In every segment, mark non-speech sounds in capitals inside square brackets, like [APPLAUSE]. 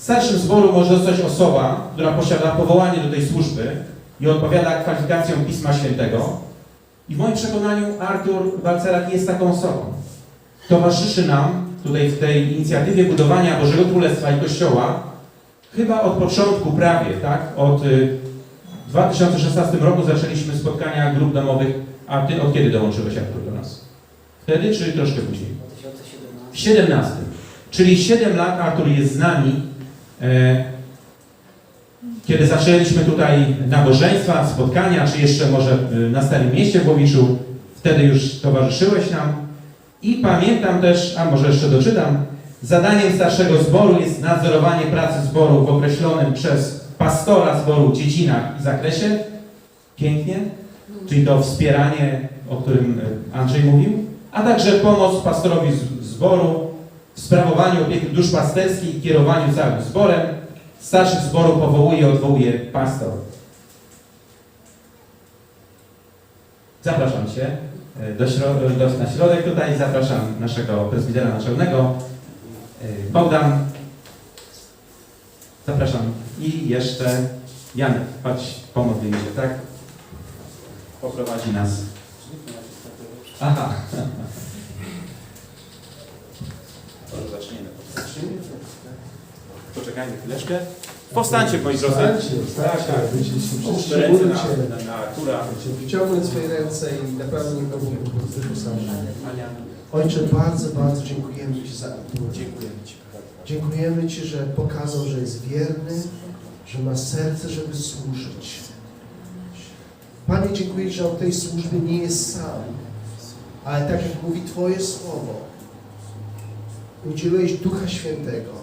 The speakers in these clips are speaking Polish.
Starszym zboru może zostać osoba, która posiada powołanie do tej służby i odpowiada kwalifikacjom Pisma Świętego. I w moim przekonaniu Artur Balcerak jest taką osobą. Towarzyszy nam tutaj w tej inicjatywie budowania Bożego Królestwa i Kościoła chyba od początku prawie, tak? Od y, 2016 roku zaczęliśmy spotkania grup domowych. A ty od kiedy dołączyłeś Artur do nas? Wtedy czy troszkę później? 2017. W 17. Czyli 7 lat Artur jest z nami. E, kiedy zaczęliśmy tutaj nabożeństwa, spotkania, czy jeszcze może e, na Starym Mieście w Łowiczu, wtedy już towarzyszyłeś nam. I pamiętam też, a może jeszcze doczytam, zadaniem starszego zboru jest nadzorowanie pracy zboru w określonym przez pastora zboru dziedzinach i zakresie. Pięknie. Czyli to wspieranie, o którym e, Andrzej mówił, a także pomoc pastorowi zboru w sprawowaniu opieki duszpasterskiej i kierowaniu całym zborem. Starszych zboru powołuje, odwołuje pastor. Zapraszam Cię e, do, śro- do, na środek tutaj. Zapraszam naszego prezbitera naczelnego, e, Bogdan. Zapraszam. I jeszcze Janek, chodź, pomodlimy się, tak? Poprowadzi nas. Aha. [LAUGHS] Może zaczniemy. Poczekajmy chwileczkę. Powstańcie, moi drodzy. Wstańcie, wstańcie, wyciśnij Połóżmy wszyscy ręce na, na, na. Wyciągnąć swoje ręce i naprawdę niech Bóg wyposaży. Ojcze, bardzo, bardzo dziękujemy Ci za. Dziękujemy Ci. Dziękujemy Ci, że pokazał, że jest wierny, że ma serce, żeby służyć. Panie, dziękuję, że on tej służbie nie jest sam, ale tak jak mówi Twoje słowo, udzieliłeś Ducha Świętego,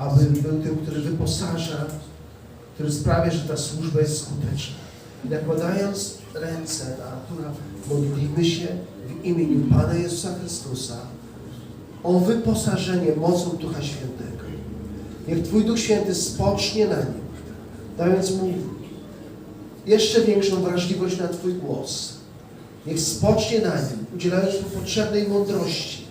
aby był tym, który wyposaża, który sprawia, że ta służba jest skuteczna. I nakładając ręce na Artura, modlimy się w imieniu Pana Jezusa Chrystusa o wyposażenie mocą Ducha Świętego. Niech Twój Duch Święty spocznie na nim, dając mu jeszcze większą wrażliwość na Twój głos. Niech spocznie na nim, udzielając mu potrzebnej mądrości.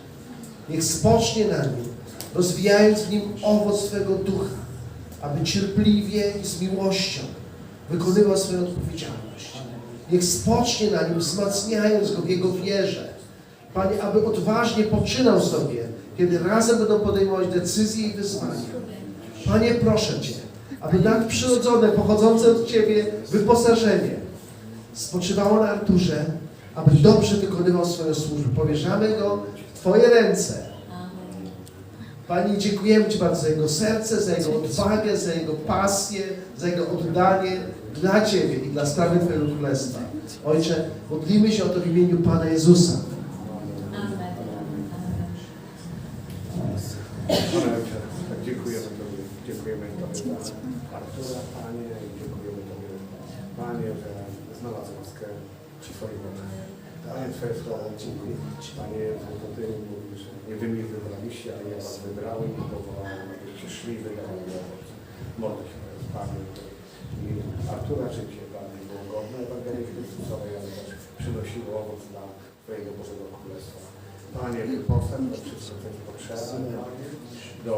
Niech spocznie na nim, rozwijając w nim owoc Twego Ducha, aby cierpliwie i z miłością wykonywał swoją odpowiedzialność. Niech spocznie na nim, wzmacniając go w jego wierze. Panie, aby odważnie poczynał sobie, kiedy razem będą podejmować decyzje i wyzwania. Panie, proszę Cię, aby nadprzyrodzone, pochodzące od Ciebie wyposażenie spoczywało na Arturze, aby dobrze wykonywał swoją służbę. Powierzamy go w Twoje ręce. Panie, dziękujemy Ci bardzo za jego serce, za jego odwagę, za jego pasję, za jego oddanie dla Ciebie i dla sprawy Twojego Królestwa. Ojcze, modlimy się o to w imieniu Pana Jezusa. Tak dziękujemy Tobie, dziękujemy Tobie za Artura, Panie, i dziękujemy Tobie, Panie, że znalazł łaskę przy Twoim oczach. Panie, Twoje słowo, dziękuję Ci, Panie, że to Ty nie Wy mnie wybraliście, ale ja Was wybrałem i powołałem, abyście szli i wydawali owoc. Modlę się, Panie, i Artura życie, Panie, było godne Ewangelii Chrystusowej, ale też przynosiło owoc dla Twojego Bożego Królestwa. Panie, wyposaż to wszystko, co jest potrzebne, Panie, do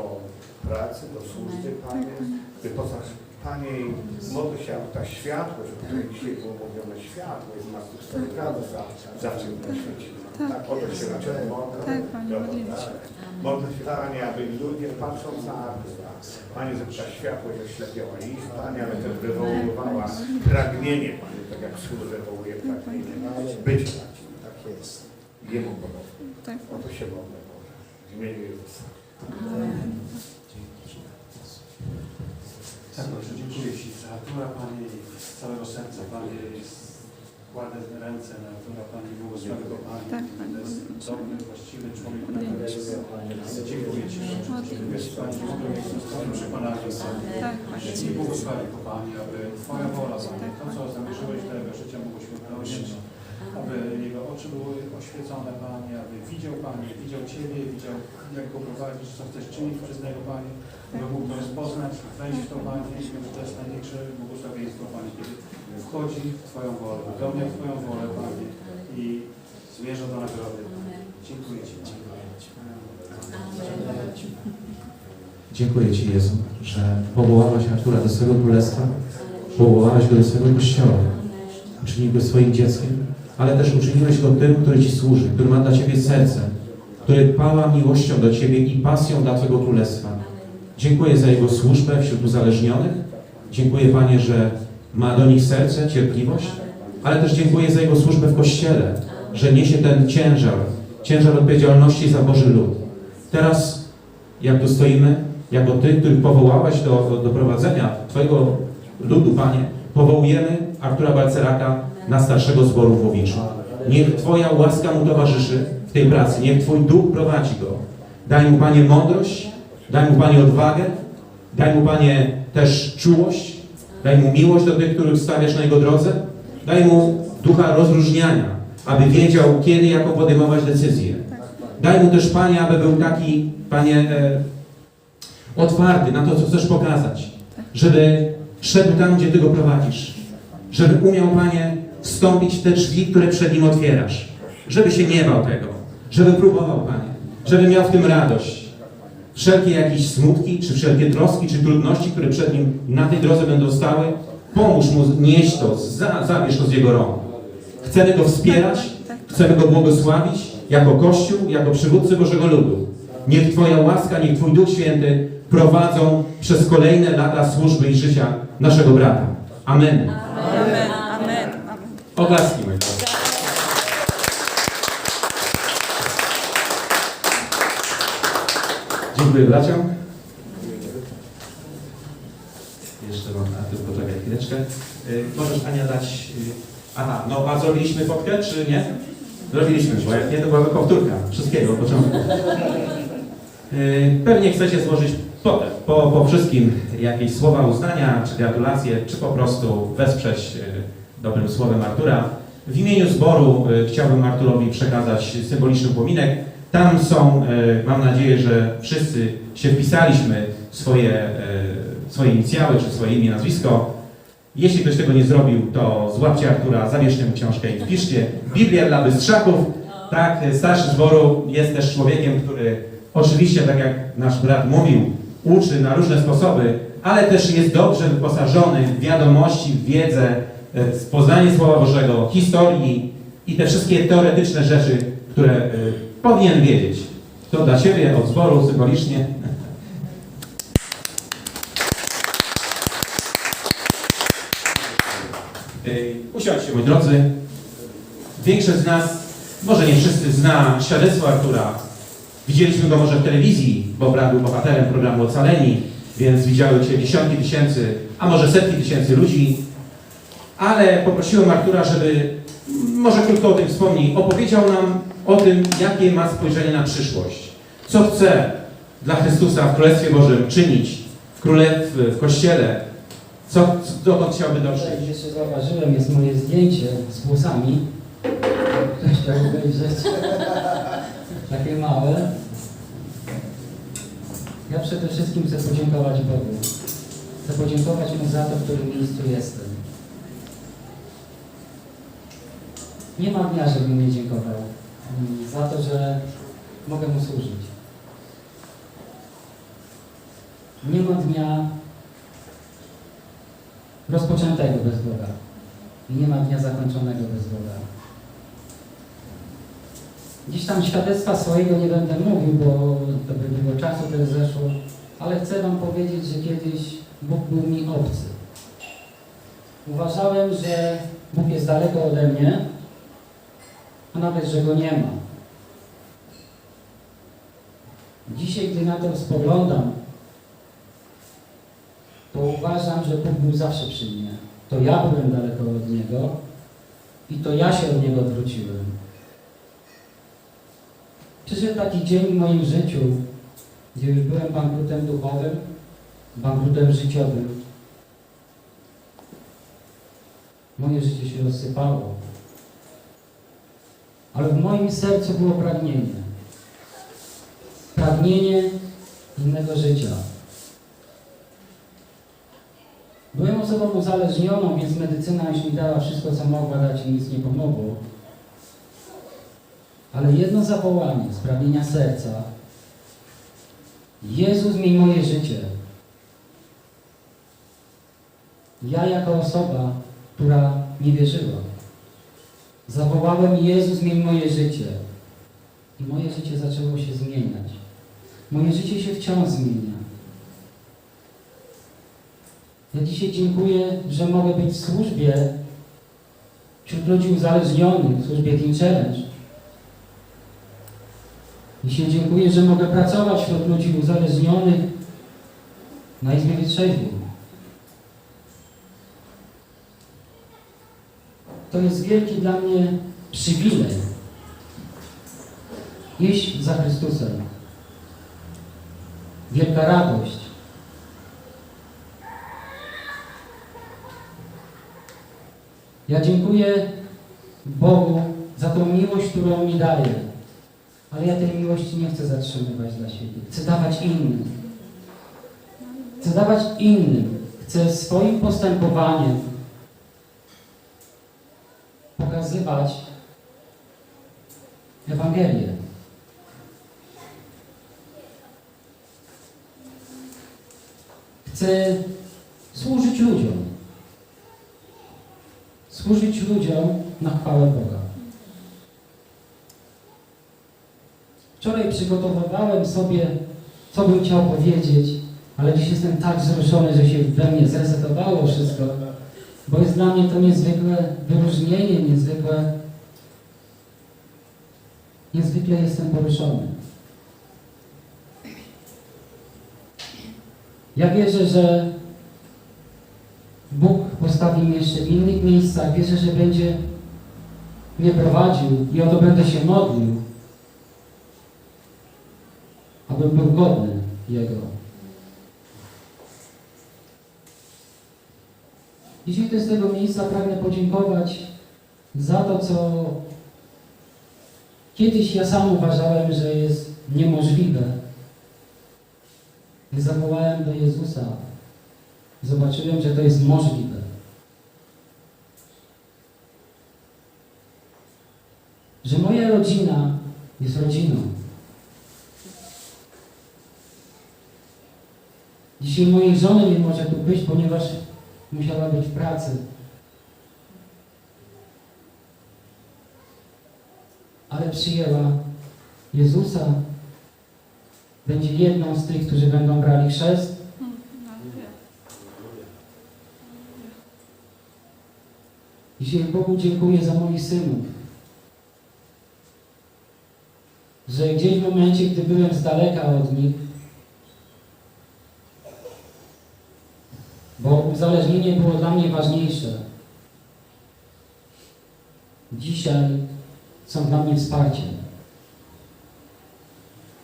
pracy, do służby, Panie. Wyposaż, Panie, modlę się, aby ta światłość, o której dzisiaj było mówione, światło jest zmartwychwstałego za, zawsze na świecie. Tak, o to się raczej modlę. Tak, Panie, modlimy się. tak. Modlę się, Panie, aby ludzie patrząc na Artura, Panie, żeby ta światłość oślepiała ich, Panie, ale też wywoływała pragnienie, Panie, tak jak sól wywołuje pragnienie, być dla Ciebie. Tak jest. Jemu podobne. Tak. O to się modlę, Boże. W imieniu Jezusa. Tak, Boże, dziękuję Ci za Panie, z całego serca, Panie, kładę ręce na Artura, Panie, błogosławego Panie, Tak, Panie, to jest modlimy się. dobry, właściwy człowiek. Dziękuję. Ci, że Modlimy jest Panie, mogę mieć swoim przekonaniem, Panie. Tak, Panie. I błogosławię Go, Panie, aby Twoja wola, Panie, to, co zamierzyłeś do Jego życia, mogło się wypełnić, aby Jego oczy były oświecone, Panie, aby widział, Panie, widział Ciebie, widział, jak Go prowadzisz, co chcesz czynić przez Niego, Panie, aby mógł to rozpoznać, wejść w to, Panie, i to jest największe błogosławieństwo, Panie, kiedy wchodzi w Twoją wolę, wypełnia Twoją wolę, Panie, i zmierza do nagrody. Dziękuję Ci, Panie. Dziękuję Ci, Jezu, że powołałaś Artura do swego królestwa, powołałaś go do swego kościoła, uczynił go swoim dzieckiem, ale też uczyniłeś go tym, który Ci służy, który ma dla Ciebie serce, który pała miłością do Ciebie i pasją dla Twojego królestwa. Dziękuję za jego służbę wśród uzależnionych. Dziękuję Panie, że ma do nich serce, cierpliwość, ale też dziękuję za jego służbę w Kościele, że niesie ten ciężar, ciężar odpowiedzialności za Boży lud. Teraz, jak tu stoimy, jako Ty, których powołałeś do, do prowadzenia Twojego ludu, Panie, powołujemy Artura Balceraka na starszego zboru w Łowiczu. Niech Twoja łaska mu towarzyszy w tej pracy, niech Twój duch prowadzi go. Daj mu, Panie, mądrość, daj mu, Panie, odwagę, daj mu, Panie, też czułość, daj mu miłość do tych, których stawiasz na jego drodze, daj mu ducha rozróżniania, aby wiedział, kiedy, jaką podejmować decyzję. Daj mu też, Panie, aby był taki, Panie, e, otwarty na to, co chcesz pokazać, żeby szedł tam, gdzie Ty go prowadzisz, żeby umiał, Panie, wstąpić w te drzwi, które przed nim otwierasz, żeby się nie bał tego, żeby próbował, Panie, żeby miał w tym radość. Wszelkie jakieś smutki, czy wszelkie troski, czy trudności, które przed nim na tej drodze będą stały, pomóż mu nieść to, za, zabierz to z jego rąk. Chcemy go wspierać, chcemy go błogosławić jako Kościół, jako przywódcy Bożego Ludu. Niech Twoja łaska, niech Twój Duch Święty prowadzą przez kolejne lata służby i życia naszego brata. Amen. Amen. Amen. Amen. Oklaski, moi Dziękuję braciom. Jeszcze mam, a ty poczekaj chwileczkę. Y, możesz Ania dać... Y, aha, no a zrobiliśmy fotkę, czy nie? Zrobiliśmy, bo jak nie, to byłaby powtórka wszystkiego od początku. Y, pewnie chcecie złożyć potem, po, po wszystkim jakieś słowa uznania, czy gratulacje, czy po prostu wesprzeć dobrym słowem Artura. W imieniu zboru chciałbym Arturowi przekazać symboliczny upominek. Tam są, y, mam nadzieję, że wszyscy się wpisaliśmy swoje, y, swoje inicjały, czy swoje imię, nazwisko. Jeśli ktoś tego nie zrobił, to złapcie Artura, zabierzcie mu książkę i wpiszcie. Biblia dla bystrzaków. Tak, starszy zboru jest też człowiekiem, który oczywiście, tak jak nasz brat mówił, uczy na różne sposoby, ale też jest dobrze wyposażony w wiadomości, w wiedzę, e, w poznanie Słowa Bożego, historii i te wszystkie teoretyczne rzeczy, które e, powinien wiedzieć. To dla Ciebie od zboru symbolicznie. Usiądźcie, moi drodzy. Większość z nas, może nie wszyscy, zna świadectwo Artura. Widzieliśmy go może w telewizji, bo brat był bohaterem programu Ocaleni, więc widziały Cię dziesiątki tysięcy, a może setki tysięcy ludzi. Ale poprosiłem Artura, żeby może krótko o tym wspomnieć. Opowiedział nam o tym, jakie ma spojrzenie na przyszłość. Co chce dla Chrystusa w Królestwie Bożym czynić, w Królestwie, w Kościele. Co, dokąd chciałby dotrzeć. Tutaj jeszcze zauważyłem, jest moje zdjęcie z włosami. Ktoś chciał obejrzeć. Takie małe. Ja przede wszystkim chcę podziękować Bogu. Chcę podziękować Mu za to, w którym miejscu jestem. Nie ma dnia, żebym nie dziękował. Mm, Za to, że mogę Mu służyć. Nie ma dnia, rozpoczętego bez Boga. Nie ma dnia zakończonego bez Boga. Dziś tam świadectwa swojego nie będę mówił, bo to by było czasu tyle zeszło, ale chcę Wam powiedzieć, że kiedyś Bóg był mi obcy. Uważałem, że Bóg jest daleko ode mnie, a nawet, że Go nie ma. Dzisiaj, gdy na to spoglądam, to uważam, że Bóg był zawsze przy mnie. To ja byłem daleko od Niego i to ja się od Niego odwróciłem. Przyszedł taki dzień w moim życiu, gdzie już byłem bankrutem duchowym, bankrutem życiowym. Moje życie się rozsypało. Ale w moim sercu było pragnienie. Pragnienie innego życia. Byłem osobą uzależnioną, więc medycyna już mi dała wszystko, co mogła dać i nic nie pomogło. Ale jedno zawołanie z pragnienia serca Jezu, zmień moje życie. Ja jako osoba, która nie wierzyła, zawołałem Jezu, zmień moje życie. I moje życie zaczęło się zmieniać. Moje życie się wciąż zmienia. Ja dzisiaj dziękuję, że mogę być w służbie wśród ludzi uzależnionych, w służbie Teen Challenge. Dzisiaj dziękuję, że mogę pracować wśród ludzi uzależnionych na Izbie Wytrzeźwień. To jest wielki dla mnie przywilej iść za Chrystusem. Wielka radość. Ja dziękuję Bogu za tą miłość, którą mi daje. Ale ja tej miłości nie chcę zatrzymywać dla siebie. Chcę dawać innym. Chcę dawać innym. Chcę swoim postępowaniem pokazywać Ewangelię. Chcę służyć ludziom. Służyć ludziom na chwałę Boga. Wczoraj przygotowywałem sobie, co bym chciał powiedzieć, ale dziś jestem tak wzruszony, że się we mnie zresetowało wszystko, bo jest dla mnie to niezwykłe wyróżnienie, niezwykłe. Niezwykle jestem poruszony. Ja wierzę, że Bóg postawi mnie jeszcze w innych miejscach. Wierzę, że będzie mnie prowadził i o to będę się modlił, abym był godny Jego. Dzisiaj też z tego miejsca pragnę podziękować za to, co kiedyś ja sam uważałem, że jest niemożliwe. Gdy zawołałem do Jezusa, zobaczyłem, że to jest możliwe. Że moja rodzina jest rodziną. Dzisiaj mojej żony nie może tu być, ponieważ musiała być w pracy. Ale przyjęła Jezusa. Będzie jedną z tych, którzy będą brali chrzest. Dzisiaj Bogu dziękuję za moich synów. Że gdzieś w momencie, gdy byłem z daleka od nich, bo uzależnienie było dla mnie ważniejsze. Dzisiaj są dla mnie wsparciem.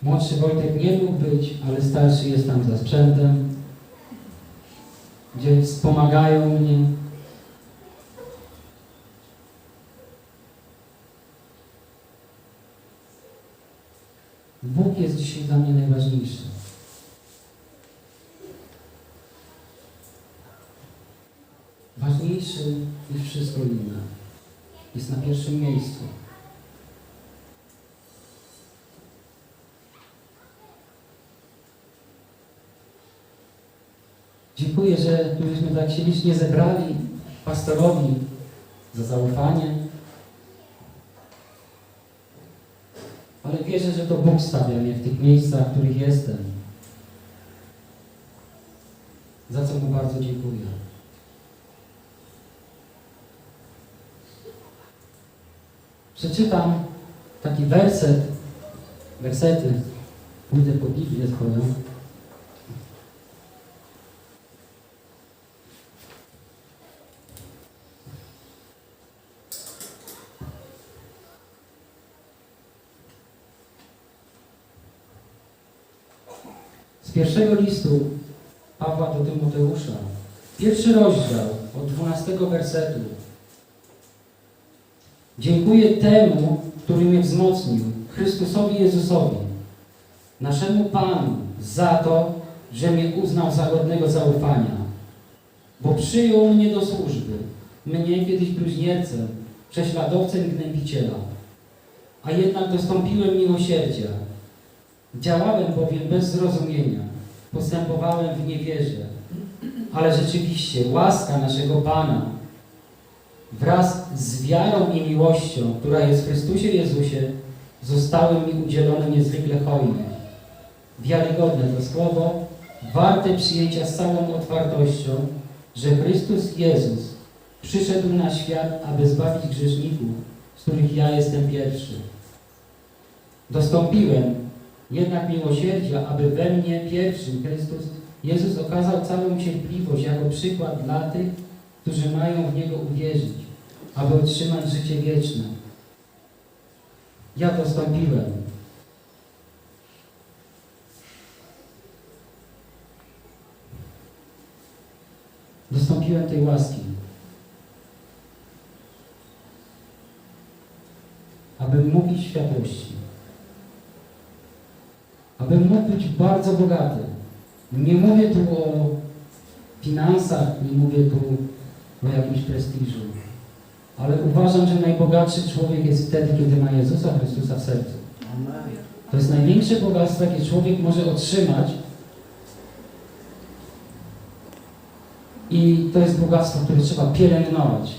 Młodszy Wojtek nie mógł być, ale starszy jest tam za sprzętem, gdzie wspomagają mnie. Bóg jest dzisiaj dla mnie najważniejszy. Ważniejszy niż wszystko inne. Jest na pierwszym miejscu. Dziękuję, że tu żeśmy tak się licznie zebrali pastorowi za zaufanie. Ale wierzę, że to Bóg stawia mnie w tych miejscach, w których jestem. Za co Mu bardzo dziękuję. Przeczytam taki werset, wersety. Pójdę po Biblię swoją. Z pierwszego listu Pawła do Tymoteusza, pierwszy rozdział od 12 wersetu. Dziękuję temu, który mnie wzmocnił, Chrystusowi Jezusowi, naszemu Panu, za to, że mnie uznał za godnego zaufania, bo przyjął mnie do służby, mnie kiedyś bluźniercem, prześladowcem i gnębiciela, a jednak dostąpiłem miłosierdzia, Działałem bowiem bez zrozumienia, postępowałem w niewierze, ale rzeczywiście łaska naszego Pana wraz z wiarą i miłością, która jest w Chrystusie Jezusie, zostały mi udzielone niezwykle hojnie. Wiarygodne to słowo, warte przyjęcia z całą otwartością, że Chrystus Jezus przyszedł na świat, aby zbawić grzeszników, z których ja jestem pierwszy. Dostąpiłem jednak miłosierdzia, aby we mnie pierwszym Chrystus Jezus okazał całą cierpliwość jako przykład dla tych, którzy mają w Niego uwierzyć, aby otrzymać życie wieczne. Ja dostąpiłem. Dostąpiłem tej łaski. Abym mógł światłości. Abym mógł być bardzo bogaty. Nie mówię tu o finansach, nie mówię tu o jakimś prestiżu. Ale uważam, że najbogatszy człowiek jest wtedy, kiedy ma Jezusa Chrystusa w sercu. To jest największe bogactwo, jakie człowiek może otrzymać. I to jest bogactwo, które trzeba pielęgnować.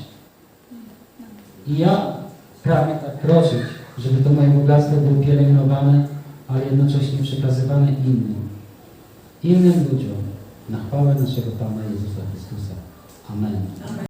I ja pragnę tak kroczyć, żeby to moje bogactwo było pielęgnowane, ale jednocześnie przekazywane innym. Innym ludziom na chwałę naszego Pana Jezusa Chrystusa. Amen.